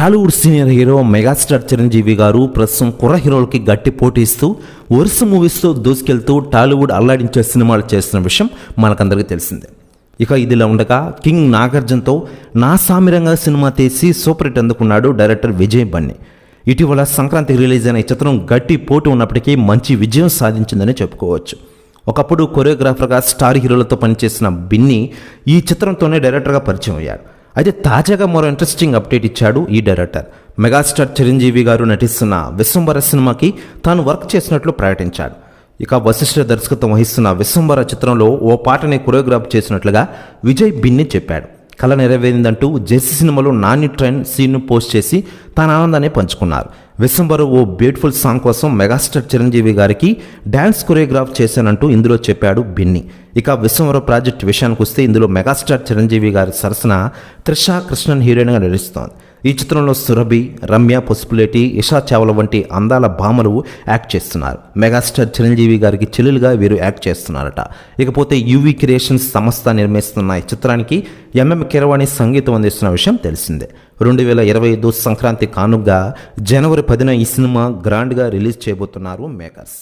Tollywood senior hero megastar Chiranjeevi గారు ప్రస్తుతం కుర్ర హీరోలకి గట్టి పోటీస్తూ వరుస మూవీస్తో దూసుకెళ్తూ టాలీవుడ్ అల్లాడించే సినిమాలు చేస్తున్న విషయం మనకందరికీ తెలిసిందే. ఇక ఇదిలా ఉండగా కింగ్ నాగార్జునతో నా సామిరంగా సినిమా తీసి సూపర్ హిట్ అందుకున్నాడు డైరెక్టర్ విజయ్ బన్ని. ఇటీవల సంక్రాంతికి రిలీజ్ అయిన ఈ చిత్రం గట్టి పోటీ ఉన్నప్పటికీ మంచి విజయం సాధించిందని చెప్పుకోవచ్చు. ఒకప్పుడు కొరియోగ్రాఫర్గా స్టార్ హీరోలతో పనిచేసిన బిన్ని ఈ చిత్రంతోనే డైరెక్టర్గా పరిచయం అయ్యారు. అయితే తాజాగా మరో ఇంట్రెస్టింగ్ అప్డేట్ ఇచ్చాడు ఈ డైరెక్టర్. మెగాస్టార్ చిరంజీవి గారు నటిస్తున్న విశ్వంబర సినిమాకి తాను వర్క్ చేసినట్లు ప్రకటించాడు. ఇక వశిష్ఠ దర్శకత్వం వహిస్తున్న విశ్వంబర చిత్రంలో ఓ పాటని కొరియోగ్రాఫ్ చేసినట్లుగా విజయ్ బిన్ని చెప్పాడు. కళ నెరవేరిందంటూ జెస్సీ సినిమాలో నాని ట్రైన్ సీన్ను పోస్ట్ చేసి తన ఆనందాన్ని పంచుకున్నారు. విశ్వంబరు ఓ బ్యూటిఫుల్ సాంగ్ కోసం మెగాస్టార్ చిరంజీవి గారికి డ్యాన్స్ కొరియోగ్రాఫ్ చేశానంటూ ఇందులో చెప్పాడు బిన్ని. ఇక విశ్వంవర ప్రాజెక్ట్ విషయానికి వస్తే ఇందులో మెగాస్టార్ చిరంజీవి గారి సరసన త్రిషా కృష్ణన్ హీరోయిన్గా నటిస్తోంది. ఈ చిత్రంలో సురభి రమ్య పసుపులేటి ఇషా చావల వంటి అందాల భామలు యాక్ట్ చేస్తున్నారు. మెగాస్టార్ చిరంజీవి గారికి చెల్లెలుగా వీరు యాక్ట్ చేస్తున్నారట. ఇకపోతే యువి క్రియేషన్స్ సంస్థ నిర్మిస్తున్న ఈ చిత్రానికి ఎంఎం కిరవాణి సంగీతం అందిస్తున్న విషయం తెలిసిందే. రెండు వేల ఇరవై ఐదు సంక్రాంతి కానుగ్గా జనవరి పదిన ఈ సినిమా గ్రాండ్గా రిలీజ్ చేయబోతున్నారు మేకర్స్